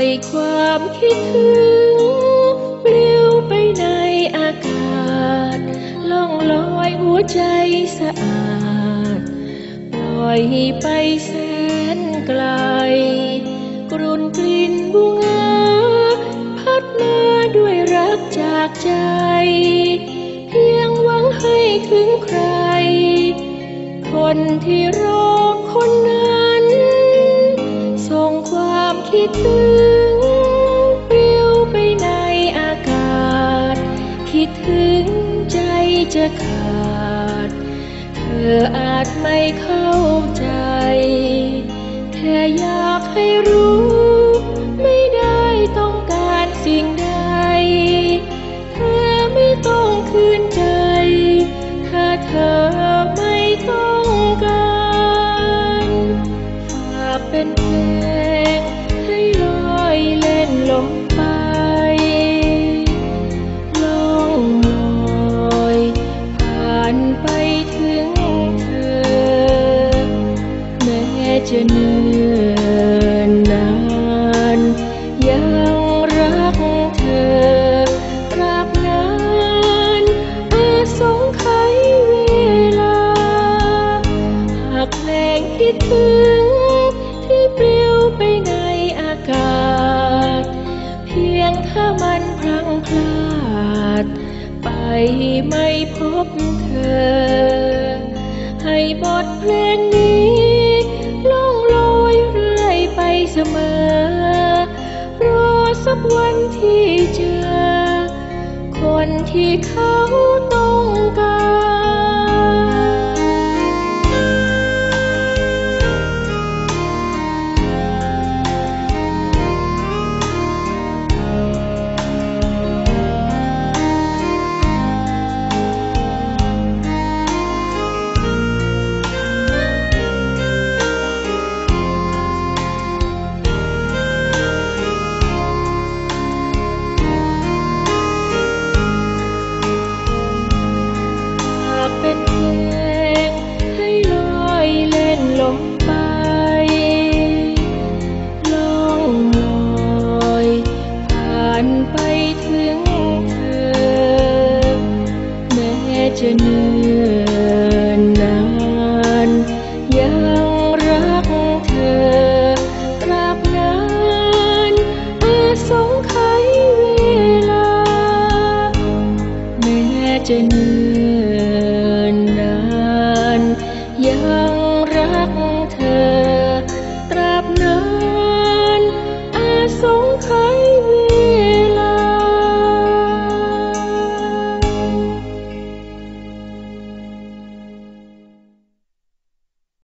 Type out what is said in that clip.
อยความคิดถึงปลิวไปในอากาศล่องลอยหัวใจสะอาดปล่อยไปแสนไกล กรุนกลิ่นบุงาพัดมาด้วยรักจากใจ เพียงหวังให้ถึงใคร คนที่รอคนนั้นส่งความ คิดถึงปลิวไปในอากาศ คิดถึงใจจะขาด เธออาจไม่เข้าใจ แค่อยากให้รู้ ไม่ได้ต้องการสิ่งใด เธอไม่ต้องคืนใจ ถ้าเธอไม่ต้องการฝากเป็นเพล นนานยังรักเธอตราบนานอาสงไขยเวลา หากเพลงคิดถึงที่ปลิวไปในอากาศ เพียงถ้ามันพลังพลาด ไปไม่พบเธอ ให้บทเพลงนี้ อสักวันที่เจอ คนที่เขาต้องการ จะเนิ่นนานยังรักเธอตราบนานอาสงไขเวลา แม้จะเนิ่น